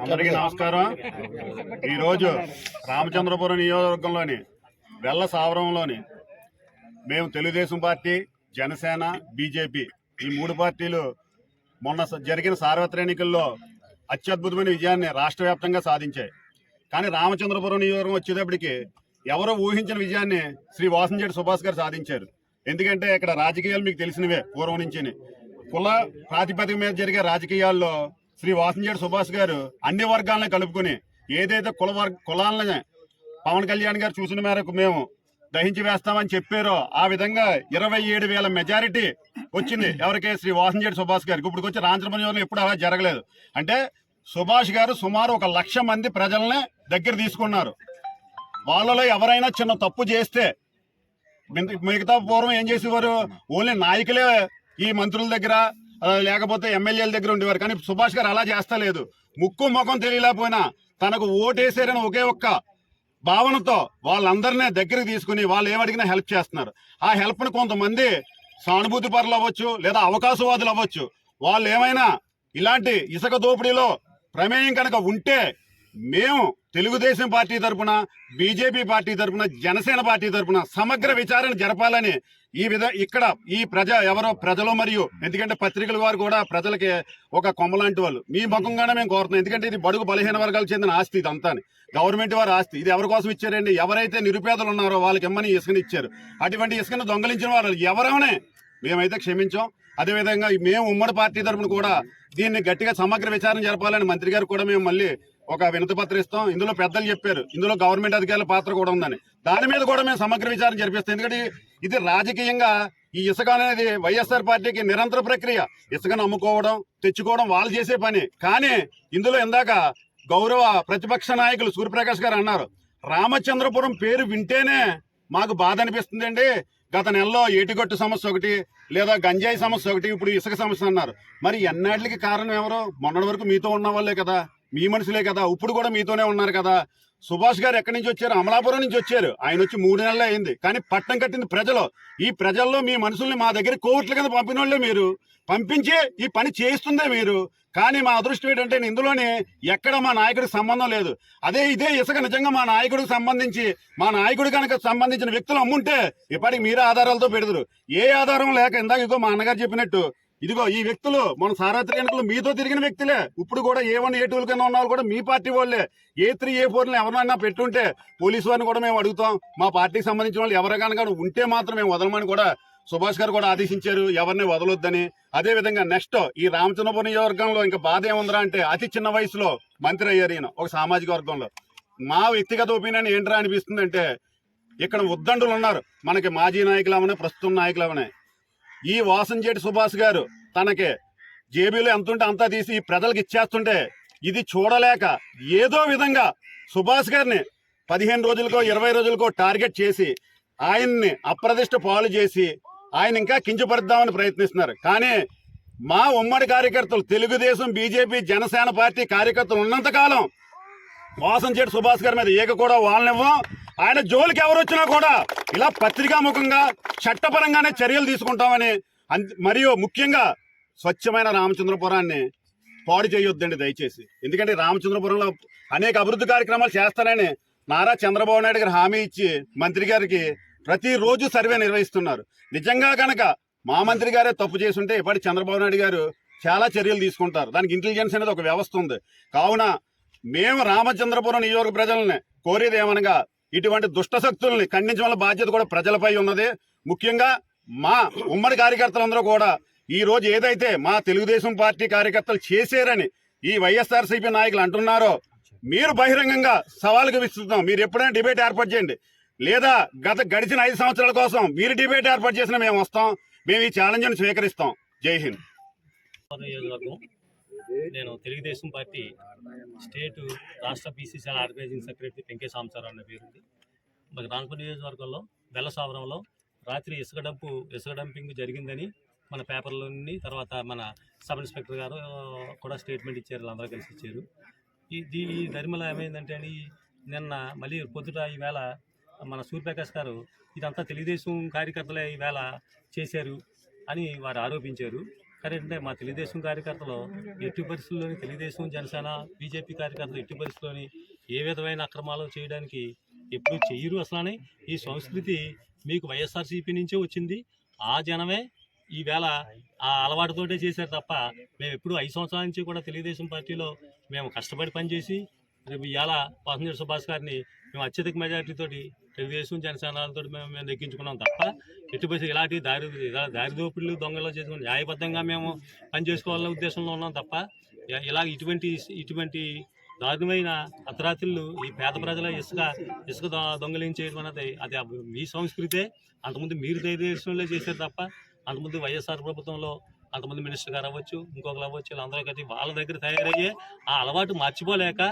అందరికీ నమస్కారం. ఈరోజు రామచంద్రపురం నియోజకవర్గంలోని వెల్ల సావరంలోని మేము తెలుగుదేశం పార్టీ జనసేన బీజేపీ ఈ మూడు పార్టీలు మొన్న స- జరిగిన సార్వత్రిక ఎన్నికల్లో అత్యద్భుతమైన విజయాన్ని రాష్ట్ర వ్యాప్తంగా సాధించాయి. కానీ రామచంద్రపురం నియోజకవర్గం వచ్చేటప్పటికి ఎవరో ఊహించిన విజయాన్ని శ్రీ వాసంజేటి సుభాష్ గారు సాధించారు. ఎందుకంటే ఇక్కడ రాజకీయాలు మీకు తెలిసినవే పూర్వం నుంచి కుల ప్రాతిపదిక మీద జరిగే రాజకీయాల్లో శ్రీ వాసంజేడు సుభాష్ గారు అన్ని వర్గాలను కలుపుకుని ఏదైతే కుల వర్గ కులాలని పవన్ కళ్యాణ్ గారు చూసిన మేరకు మేము దహించి వేస్తామని చెప్పారో ఆ విధంగా ఇరవై ఏడు వేల మెజారిటీ వచ్చింది. ఎవరికి? శ్రీ వాసంజేడు సుభాష్ గారికి. ఇప్పుడు వచ్చి రాంచరమణి ఎప్పుడు అలా జరగలేదు. అంటే సుభాష్ గారు సుమారు ఒక లక్ష మంది ప్రజల్ని దగ్గర తీసుకున్నారు. వాళ్ళలో ఎవరైనా చిన్న తప్పు చేస్తే మిగతా- పూర్వం ఏం చేసేవారు? ఓన్లీ నాయకులే ఈ మంత్రుల దగ్గర లేకపోతే ఎమ్మెల్యేల దగ్గర ఉండేవారు. కానీ సుభాష్ గారు అలా చేస్తలేదు. ముక్కు ముఖం తెలియలేకపోయినా తనకు ఓటేసారని ఒకే ఒక్క భావనతో వాళ్ళందరినీ దగ్గరికి తీసుకుని వాళ్ళు ఏమడిగినా హెల్ప్ చేస్తున్నారు. ఆ హెల్ప్ను కొంతమంది సానుభూతి పరులు అవ్వచ్చు లేదా అవకాశవాదులు అవ్వచ్చు. వాళ్ళు ఏమైనా ఇలాంటి ఇసుక దోపిడీలో ప్రమేయం కనుక ఉంటే మేము తెలుగుదేశం పార్టీ తరపున బీజేపీ పార్టీ తరపున జనసేన పార్టీ తరపున సమగ్ర విచారణ జరపాలని ఈ విధ ఇక్కడ ఈ ప్రజ ఎవరో ప్రజలు మరియు ఎందుకంటే పత్రికల వారు కూడా ప్రజలకి ఒక కొమ్మలాంటి వాళ్ళు. మీ ముఖంగానే మేము కోరుతున్నాం. ఎందుకంటే ఇది బడుగు బలహీన వర్గాలకు చెందిన ఆస్తి ఇదంతా గవర్నమెంట్ వారి ఆస్తి. ఇది ఎవరి కోసం ఇచ్చారండి? ఎవరైతే నిరుపేదలు ఉన్నారో వాళ్ళకి ఇమ్మని ఇసుకని ఇచ్చారు. అటువంటి ఇసుకను దొంగలించిన వారు ఎవరైనా మేమైతే క్షమించాం. అదేవిధంగా మేము ఉమ్మడి పార్టీ తరపున కూడా దీన్ని గట్టిగా సమగ్ర విచారణ జరపాలని మంత్రి గారు కూడా మేము మళ్ళీ ఒక వినతిపత్రం ఇస్తాం. ఇందులో పెద్దలు చెప్పారు. ఇందులో గవర్నమెంట్ అధికారుల పాత్ర కూడా ఉందని. దాని మీద కూడా మేము సమగ్ర విచారణ జరిపిస్తాం. ఎందుకంటే ఇది రాజకీయంగా ఈ ఇసుక అనేది వైఎస్ఆర్ పార్టీకి నిరంతర ప్రక్రియ. ఇసుకను అమ్ముకోవడం తెచ్చుకోవడం వాళ్ళు చేసే పని. కానీ ఇందులో ఇందాక గౌరవ ప్రతిపక్ష నాయకులు సూర్యప్రకాష్ గారు అన్నారు రామచంద్రపురం పేరు వింటేనే మాకు బాధ అనిపిస్తుందండి. గత నెలలో ఏటిగొట్టు సమస్య ఒకటి లేదా గంజాయి సమస్య ఒకటి ఇప్పుడు ఇసుక సమస్య అన్నారు. మరి ఎన్నాటికి కారణం ఎవరు? మొన్నటి వరకు మీతో ఉన్న వాళ్ళే కదా. మీ మనుషులే కదా ఇప్పుడు కూడా మీతోనే ఉన్నారు కదా. సుభాష్ గారు ఎక్కడి నుంచి వచ్చారు? అమలాపురం నుంచి వచ్చారు. ఆయన వచ్చి మూడు నెలలు అయింది. కానీ పట్టం కట్టింది ప్రజలు. ఈ ప్రజల్లో మీ మనుషుల్ని మా దగ్గర కోవిట్ల కింద పంపిన మీరు. పంపించి ఈ పని చేస్తుందే మీరు. కానీ మా అదృష్టం ఏంటంటే ఇందులోనే ఎక్కడ మా నాయకుడికి సంబంధం లేదు. అదే ఇదే ఇసుక నిజంగా మా నాయకుడికి సంబంధించి మా నాయకుడి కనుక సంబంధించిన వ్యక్తులు అమ్ముంటే ఇప్పటికి మీరే ఆధారాలతో పెడదురు ఏ ఆధారం లేక ఇందాక ఇదో మా అన్నగారు చెప్పినట్టు ఇదిగో ఈ వ్యక్తులు మన సారాత్రి ఎన్నికలు మీతో తిరిగిన వ్యక్తులే. ఇప్పుడు కూడా ఏ వన్ ఏ టూల కింద ఉన్న వాళ్ళు కూడా మీ పార్టీ వాళ్ళే. ఏ త్రీ ఏ ఫోర్లు ఎవరినైనా పెట్టుంటే పోలీసు వారిని కూడా మేము అడుగుతాం. మా పార్టీకి సంబంధించిన వాళ్ళు ఎవరికైనా ఉంటే మాత్రం మేము వదలమని కూడా సుభాష్ గారు కూడా ఆదేశించారు. ఎవరిని వదలొద్దని. అదే విధంగా నెక్స్ట్ ఈ రామచంద్రపురం నియోజకవర్గంలో ఇంకా బాధ ఏముందిరా అంటే అతి చిన్న వయసులో మంత్రి అయ్యారు ఈయన ఒక సామాజిక వర్గంలో. మా వ్యక్తిగత ఒపీనియన్ ఏంట్రా అనిపిస్తుంది అంటే ఇక్కడ ఉద్దండులు ఉన్నారు. మనకి మాజీ నాయకులు అవనే ప్రస్తుతం నాయకులు అవనే. ఈ వాసంజేటి సుభాష్ గారు తనకి జేబీలో ఎంత ఉంటే అంతా తీసి ఈ ప్రజలకు ఇచ్చేస్తుంటే ఇది చూడలేక ఏదో విధంగా సుభాష్ గారిని పదిహేను రోజులకో ఇరవై రోజులకో టార్గెట్ చేసి ఆయన్ని అప్రదిష్ట పాలు చేసి ఆయన ఇంకా కించపరుద్దామని ప్రయత్నిస్తున్నారు. కానీ మా ఉమ్మడి కార్యకర్తలు తెలుగుదేశం బీజేపీ జనసేన పార్టీ కార్యకర్తలు ఉన్నంతకాలం వాసంచేటి సుభాష్ గారి మీద ఏక కూడా వాళ్ళనివ్వం ఆయన జోలికి ఎవరు వచ్చినా కూడా ఇలా పత్రికాముఖంగా చట్టపరంగానే చర్యలు తీసుకుంటామని మరియు ముఖ్యంగా స్వచ్ఛమైన రామచంద్రపురాన్ని పాడు చేయొద్దండి దయచేసి. ఎందుకంటే రామచంద్రపురంలో అనేక అభివృద్ధి కార్యక్రమాలు చేస్తానని నారా చంద్రబాబు నాయుడు గారు హామీ ఇచ్చి మంత్రి గారికి ప్రతిరోజు సర్వే నిర్వహిస్తున్నారు. నిజంగా కనుక మా మంత్రి గారే తప్పు చేసుంటే ఇప్పటి చంద్రబాబు నాయుడు గారు చాలా చర్యలు తీసుకుంటారు. దానికి ఇంటెలిజెన్స్ అనేది ఒక వ్యవస్థ ఉంది. కావున మేము రామచంద్రపురం నియోజక ప్రజల్ని కోరేది ఏమనగా ఇటువంటి దుష్ట శక్తుల్ని ఖండించవలసిన బాధ్యత కూడా ప్రజలపై ఉన్నది. ముఖ్యంగా మా ఉమ్మడి కార్యకర్తలందరూ కూడా ఈ రోజు ఏదైతే మా తెలుగుదేశం పార్టీ కార్యకర్తలు చేశారని ఈ వైఎస్ఆర్సీపీ నాయకులు అంటున్నారో మీరు బహిరంగంగా సవాల్కి విస్తున్నాం మీరు ఎప్పుడైనా డిబేట్ ఏర్పాటు చేయండి. లేదా గత గడిచిన ఐదు సంవత్సరాల కోసం మీరు డిబేట్ ఏర్పాటు చేసినా మేము వస్తాం. మేము ఈ ఛాలెంజ్ని స్వీకరిస్తాం. జై హింద్. నేను తెలుగుదేశం పార్టీ స్టేట్ రాష్ట్ర BCCL organising secretary Penke Sambasivarao అనే పేరుంది మాకు రాన్పూర్ నియోజకవర్గంలో బెల్లసావరంలో రాత్రి ఇసుక డంపు ఇసుక డంపింగ్ జరిగిందని మన పేపర్లోని తర్వాత మన సబ్ ఇన్స్పెక్టర్ గారు కూడా స్టేట్మెంట్ ఇచ్చారు అందరూ కలిసి ఇచ్చారు. ఈ దీ ఈ ధర్మలో ఏమైందంటే అండి నిన్న మళ్ళీ పొద్దుట ఈవేళ మన సూర్యప్రకాష్ గారు ఇదంతా తెలుగుదేశం కార్యకర్తలే ఈవేళ చేశారు అని వారు ఆరోపించారు. కానీ మా తెలుగుదేశం కార్యకర్తలు ఎట్టి పరిస్థితుల్లోని తెలుగుదేశం జనసేన బీజేపీ కార్యకర్తలు ఎట్టి పరిస్థితుల్లోని ఏ విధమైన అక్రమాలు చేయడానికి ఎప్పుడు చెయ్యరు అసలని. ఈ సంస్కృతి మీకు వైఎస్ఆర్సీపీ నుంచే వచ్చింది. ఆ జనమే ఈవేళ ఆ అలవాటుతోటే చేశారు తప్ప మేము ఎప్పుడు ఐదు సంవత్సరాల నుంచి కూడా తెలుగుదేశం పార్టీలో మేము కష్టపడి పనిచేసి రేపు ఇవాళ పాసంజర్ సుభాష్ గారిని మేము అత్యధిక మెజార్టీతోటి తెలుగుదేశం జనసేనలతో మేము మేము దక్కించుకున్నాం తప్ప ఎట్టి పరిస్థితి ఇలాంటి దారి ఇలా దారి దొంగలు చేసుకుని న్యాయబద్ధంగా మేము పని చేసుకోవాలనే ఉద్దేశంలో ఉన్నాం తప్ప ఇలా ఇటువంటి ఇటువంటి దారుణమైన అర్ధరాత్రులు ఈ పేద ప్రజల ఇసుక ఇసుక దొ- దొంగలించేయడం అది మీ సంస్కృతే అంతకుముందు మీరు తెలుగుదేశంలో చేశారు తప్ప అంతకుముందు వైఎస్ఆర్ ప్రభుత్వంలో అంతమంది మినిస్టర్ గారు అవ్వచ్చు ఇంకొకరు అవ్వచ్చు వీళ్ళందరూ కలిసి వాళ్ళ దగ్గర తయారయ్యే ఆ అలవాటు మర్చిపోలేక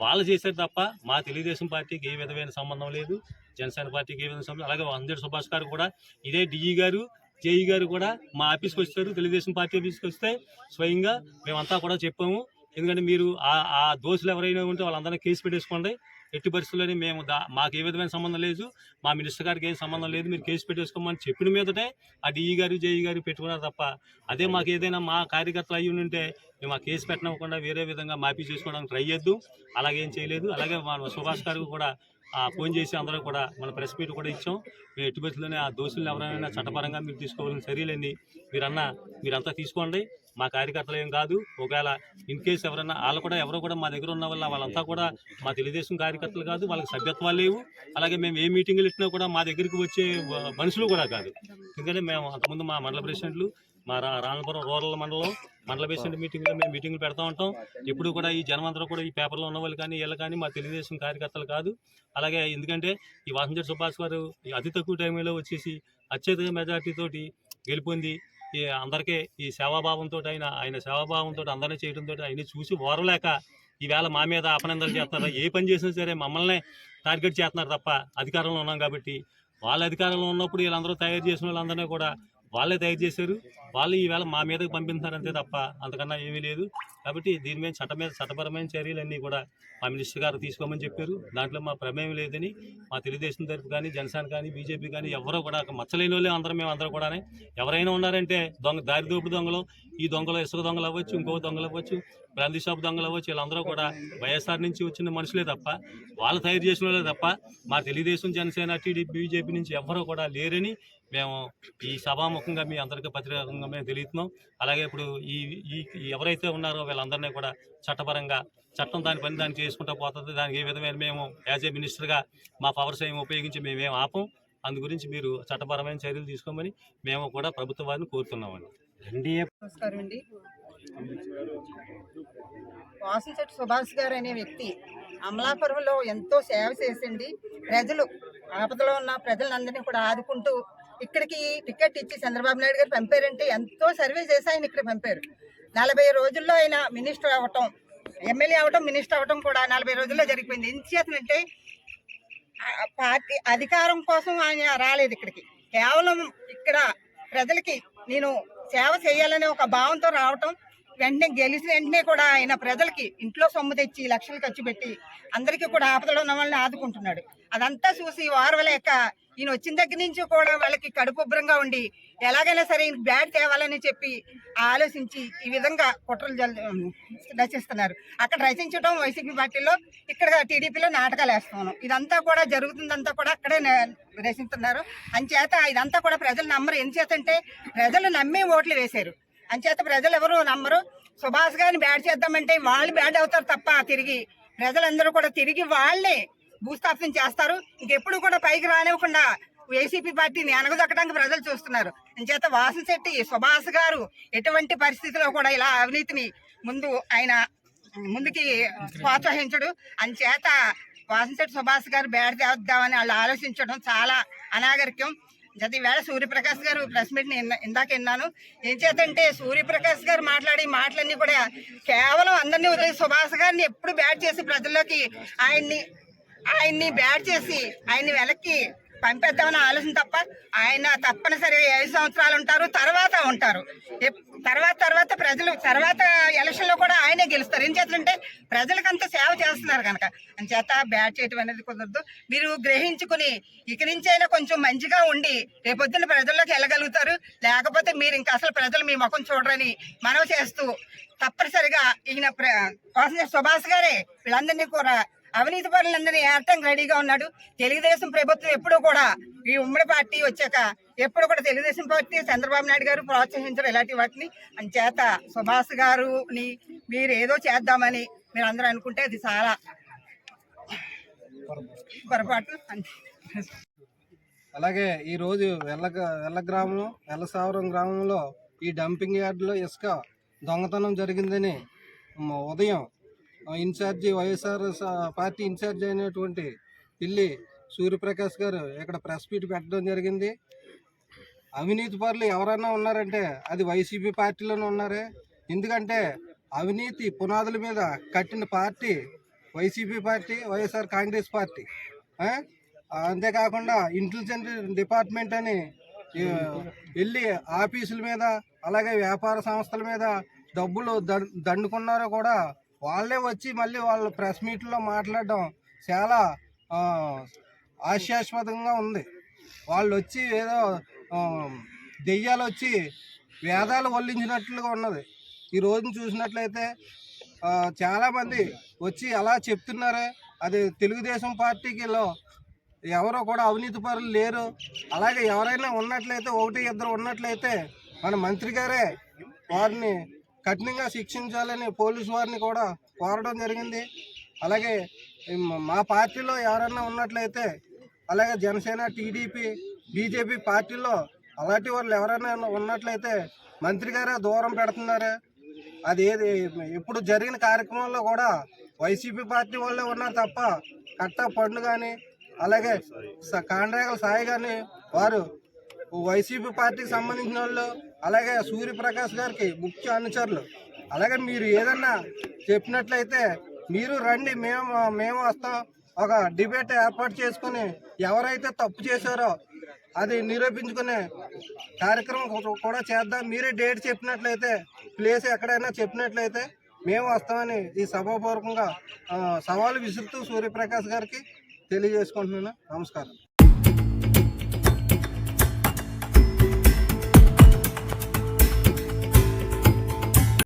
వాళ్ళు చేశారు తప్ప మా తెలుగుదేశం పార్టీకి ఏ విధమైన సంబంధం లేదు. జనసేన పార్టీకి ఏ విధంగా సభ్యులు అలాగే అందరి సుభాష్ గారు కూడా ఇదే డిఈ గారు జేఈ గారు కూడా మా ఆఫీస్కి వచ్చారు తెలుగుదేశం పార్టీ ఆఫీస్కి వస్తే స్వయంగా మేమంతా కూడా చెప్పాము. ఎందుకంటే మీరు ఆ ఆ దోషులు ఎవరైనా ఉంటే వాళ్ళందరినీ కేసు పెట్టేసుకోండి. ఎట్టి పరిస్థితుల్లోనే మేము దా మాకు ఏ విధమైన సంబంధం లేదు. మా మినిస్టర్ గారికి ఏం సంబంధం లేదు. మీరు కేసు పెట్టేసుకోమని చెప్పిన మీదటే ఆ డిఈ గారు జేఈ గారు పెట్టుకున్నారు తప్ప అదే మాకు ఏదైనా మా కార్యకర్తలు అయ్యి ఉంటే మేము ఆ కేసు పెట్టనివ్వకుండా వేరే విధంగా మాఫీ చేసుకోవడానికి ట్రై చేద్దాం అలాగేం చేయలేదు. అలాగే మన సుభాష్ గారికి కూడా ఆ ఫోన్ చేసి అందరూ కూడా మన ప్రెస్ మీట్ కూడా ఇచ్చాం. మేము ఎట్టి పరిస్థితుల్లోనే ఆ దోషులను ఎవరైనా చట్టపరంగా మీరు తీసుకోవాలని చర్యలన్నీ మీరన్నా మీరంతా తీసుకోండి. మా కార్యకర్తలు ఏం కాదు. ఒకవేళ ఇన్ కేసు ఎవరైనా వాళ్ళు కూడా ఎవరో కూడా మా దగ్గర ఉన్న వల్ల వాళ్ళంతా కూడా మా తెలుగుదేశం కార్యకర్తలు కాదు వాళ్ళకి సభ్యత్వాలు లేవు. అలాగే మేము ఏ మీటింగులు ఇచ్చినా కూడా మా దగ్గరికి వచ్చే మనుషులు కూడా కాదు. ఎందుకంటే మేము అంతకుముందు మా మండల ప్రెసిడెంట్లు మా రామపురం రూరల్ మండలం మండల ప్రెసిడెంట్ మీటింగ్లో మేము మీటింగ్లు పెడతా ఉంటాం. ఇప్పుడు కూడా ఈ జనమందరూ కూడా ఈ పేపర్లో ఉన్న వాళ్ళు కానీ వీళ్ళు కానీ మా తెలుగుదేశం కార్యకర్తలు కాదు. అలాగే ఎందుకంటే ఈ వాసంజర్ సుభాష్ గారు అతి తక్కువ టైంలో వచ్చేసి అత్యధిక మెజార్టీతోటి గెలిపొంది గెలుపొంది ఈ అందరికీ ఈ సేవాభావంతో ఆయన ఆయన సేవాభావంతో అందరినీ చేయడంతో ఆయన్ని చూసి ఓరలేక ఈవేళ మా మీద అపనందలు చేస్తున్నారు? ఏ పని చేసినా సరే మమ్మల్ని టార్గెట్ చేస్తున్నారు తప్ప అధికారంలో ఉన్నాం కాబట్టి వాళ్ళ అధికారంలో ఉన్నప్పుడు వీళ్ళందరూ తయారు చేసిన వాళ్ళందరినీ కూడా వాళ్ళే తయారు చేశారు వాళ్ళు ఈవేళ మా మీదకి పంపిస్తున్నారు అంతే తప్ప అంతకన్నా ఏమీ లేదు. కాబట్టి దీని మీద చట్ట మీద చట్టపరమైన చర్యలన్నీ కూడా మా మినిస్టర్ గారు తీసుకోమని చెప్పారు. దాంట్లో మా ప్రమేయం లేదని మా తెలుగుదేశం తరపు కానీ జనసేన కానీ బీజేపీ కానీ ఎవరో కూడా మచ్చలేని వాళ్ళే అందరం మేము అందరూ కూడా ఎవరైనా ఉన్నారంటే దొంగ దారి దోపుడు దొంగలు ఈ దొంగలు ఇసుక దొంగలు అవ్వచ్చు ఇంకో దొంగలు అవ్వచ్చు బ్రాందీ షాప్ దొంగలు అవ్వచ్చు వీళ్ళందరూ కూడా వైఎస్ఆర్ నుంచి వచ్చిన మనుషులే తప్ప వాళ్ళు తయారు చేసిన వాళ్ళే తప్ప మా తెలుగుదేశం జనసేన టీడీపీ బీజేపీ నుంచి ఎవరూ కూడా లేరని మేము ఈ సభాముఖంగా మీ అందరికీ పత్రికంగా మేము తెలియతున్నాం. అలాగే ఇప్పుడు ఈ ఎవరైతే ఉన్నారో వీళ్ళందరినీ కూడా చట్టపరంగా చట్టం దాని పని దాన్ని చేసుకుంటూ పోతుంది. దానికి ఏ విధమైన మేము యాజ్ ఏ మినిస్టర్గా మా పవర్స్ ఏమి ఉపయోగించి మేమేం ఆపం. అందు గురించి మీరు చట్టపరమైన చర్యలు తీసుకోమని మేము కూడా ప్రభుత్వ వారిని కోరుతున్నామండి. నమస్కారం అండి. వాసంశెట్టి సుభాష్ గారు అనే వ్యక్తి అమలాపురంలో ఎంతో సేవ చేసింది. ప్రజలు ఆపదలో ఉన్న ప్రజలందరినీ కూడా ఆదుకుంటూ ఇక్కడికి టికెట్ ఇచ్చి చంద్రబాబు నాయుడు గారు పంపారంటే ఎంతో సర్వీస్ చేసి ఆయన ఇక్కడ పంపారు. నలభై రోజుల్లో ఆయన మినిస్టర్ అవ్వటం ఎమ్మెల్యే అవ్వటం మినిస్టర్ అవ్వటం కూడా నలభై రోజుల్లో జరిగిపోయింది. ఎందుచేతనంటే పార్టీ అధికారం కోసం ఆయన రాలేదు ఇక్కడికి. కేవలం ఇక్కడ ప్రజలకి నేను సేవ చేయాలనే ఒక భావంతో రావటం వెంటనే గెలిచిన వెంటనే కూడా ఆయన ప్రజలకి ఇంట్లో సొమ్ము తెచ్చి లక్షలు ఖర్చు పెట్టి అందరికీ కూడా ఆపదలో ఉన్న వాళ్ళని ఆదుకుంటున్నాడు. అదంతా చూసి వారవలేక ఈయన వచ్చిన దగ్గర నుంచి కూడా వాళ్ళకి కడుపుబ్రంగా ఉండి ఎలాగైనా సరే ఈయనకి తేవాలని చెప్పి ఆలోచించి ఈ విధంగా కుట్రలు జల్ రచిస్తున్నారు. అక్కడ రచించడం వైసీపీ పార్టీలో ఇక్కడ టీడీపీలో నాటకాలు వేస్తున్నాను ఇదంతా కూడా జరుగుతుందంతా కూడా అక్కడే రచిస్తున్నారు. అంచేత ఇదంతా కూడా ప్రజలు నమ్మరు. ఎందుచేతంటే ప్రజలు నమ్మి ఓట్లు వేశారు. అంచేత ప్రజలు ఎవరు నమ్మరు. సుభాష్ గారిని బ్యాడ్ చేద్దామంటే వాళ్ళు బ్యాడ్ అవుతారు తప్ప తిరిగి ప్రజలందరూ కూడా తిరిగి వాళ్ళే భూస్థాపనం చేస్తారు. ఇంకెప్పుడు కూడా పైకి రానివ్వకుండా వైసీపీ పార్టీని అనగదొక్కడానికి ప్రజలు చూస్తున్నారు. అంచేత వాసంశెట్టి సుభాష్ గారు ఎటువంటి పరిస్థితిలో కూడా ఇలా అవినీతిని ముందు ఆయన ముందుకి ప్రోత్సహించడు. అంచేత వాసంశెట్టి సుభాష్ గారు బేడ తేద్దామని వాళ్ళు ఆలోచించడం చాలా అనాగరికం. జత వేళ సూర్యప్రకాష్ గారు ప్రెస్ మీట్ ఇందాక విన్నాను. ఏం చేతంటే సూర్యప్రకాష్ గారు మాట్లాడే మాటలన్నీ కూడా కేవలం అందరినీ వదిలేసి సుభాష్ గారిని ఎప్పుడు బ్యాట్ చేసి ప్రజల్లోకి ఆయన్ని ఆయన్ని బ్యాట్ చేసి ఆయన్ని వెనక్కి పంపేద్దామని ఆలోచన తప్ప ఆయన తప్పనిసరిగా ఐదు సంవత్సరాలు ఉంటారు తర్వాత ఉంటారు. తర్వాత తర్వాత ప్రజలు తర్వాత ఎలక్షన్లో కూడా ఆయనే గెలుస్తారు. ఏం చేస్తారంటే ప్రజలకంతా సేవ చేస్తున్నారు కనుక. అని చేత బ్యాట్ చేయటం అనేది కుదరదు. మీరు గ్రహించుకుని ఇక నుంచి అయినా కొంచెం మంచిగా ఉండి రేపొద్దున ప్రజల్లోకి వెళ్ళగలుగుతారు. లేకపోతే మీరు ఇంకా అసలు ప్రజలు మీ ముఖం చూడరని మనవి చేస్తూ తప్పనిసరిగా ఈయన ప్ర- వాసన సుభాష్ గారే వీళ్ళందరినీ కూడా అవినీతి పనులందరినీ ఏరటానికి రెడీగా ఉన్నాడు. తెలుగుదేశం ప్రభుత్వం ఎప్పుడూ కూడా ఈ ఉమ్మడి పార్టీ వచ్చాక ఎప్పుడు కూడా తెలుగుదేశం పార్టీ చంద్రబాబు నాయుడు గారు ప్రోత్సహించరు ఇలాంటి వాటిని. అని చేత సుభాష్ గారుని మీరు ఏదో చేద్దామని మీరు అందరూ అనుకుంటే అది చాలా పొరపాటు. అలాగే ఈరోజు వెల్ల వెల్ల గ్రామం వెల్లసావరం గ్రామంలో ఈ డంపింగ్ యార్డులో ఇసుక దొంగతనం జరిగిందని ఉదయం ఇన్ఛార్జి వైఎస్ఆర్ పార్టీ ఇన్ఛార్జ్ అయినటువంటి పిల్లి సూర్యప్రకాష్ గారు ఇక్కడ ప్రెస్ మీట్ పెట్టడం జరిగింది. అవినీతి పరులు ఎవరైనా ఉన్నారంటే అది వైసీపీ పార్టీలోనే ఉన్నారే. ఎందుకంటే అవినీతి పునాదుల మీద కట్టిన party YCP party YSR Congress party. అంతేకాకుండా ఇంటెలిజెంట్ డిపార్ట్మెంట్ అని వెళ్ళి ఆఫీసుల మీద అలాగే వ్యాపార సంస్థల మీద డబ్బులు దండుకున్నారో కూడా వాళ్ళే వచ్చి మళ్ళీ వాళ్ళ ప్రెస్ మీట్లో మాట్లాడడం చాలా ఆ, ఉంది. వాళ్ళు వచ్చి ఏదో దెయ్యాలు వచ్చి వేదాలు వల్లించినట్లుగా ఉన్నది. ఈ రోజును చూసినట్లయితే చాలామంది వచ్చి అలా చెప్తున్నారు. అది తెలుగుదేశం పార్టీకిలో ఎవరో కూడా అవినీతి పరులు లేరు. అలాగే ఎవరైనా ఉన్నట్లయితే ఒకటి ఇద్దరు ఉన్నట్లయితే మన మంత్రి గారే వారిని కఠినంగా శిక్షించాలని పోలీసు వారిని కూడా కోరడం జరిగింది. అలాగే మా పార్టీలో ఎవరన్నా ఉన్నట్లయితే అలాగే జనసేన టీడీపీ బీజేపీ పార్టీలో అలాంటి వాళ్ళు ఎవరైనా ఉన్నట్లయితే మంత్రి గారే దూరం పెడుతున్నారు. అది ఏది ఇప్పుడు జరిగిన కార్యక్రమంలో కూడా వైసీపీ పార్టీ వాళ్ళే ఉన్నారు తప్ప కట్ట పండు కానీ అలాగే కాండ్రేగల సాయి కానీ వారు వైసీపీ పార్టీకి సంబంధించిన వాళ్ళు అలాగే సూర్యప్రకాష్ గారికి ముఖ్య అనుచరులు. అలాగే మీరు ఏదన్నా చెప్పినట్లయితే మీరు రండి మేము మేము వస్తాం. ఒక డిబేట్ ఏర్పాటు చేసుకుని ఎవరైతే తప్పు చేశారో అది నిరూపించుకునే కార్యక్రమం కూడా చేద్దాం. మీరే డేట్ చెప్పినట్లయితే ప్లేస్ ఎక్కడైనా చెప్పినట్లయితే మేము వస్తామని ఈ సభాపూర్వకంగా సవాలు విసురుతూ సూర్యప్రకాష్ గారికి తెలియజేసుకుంటున్నాను. నమస్కారం.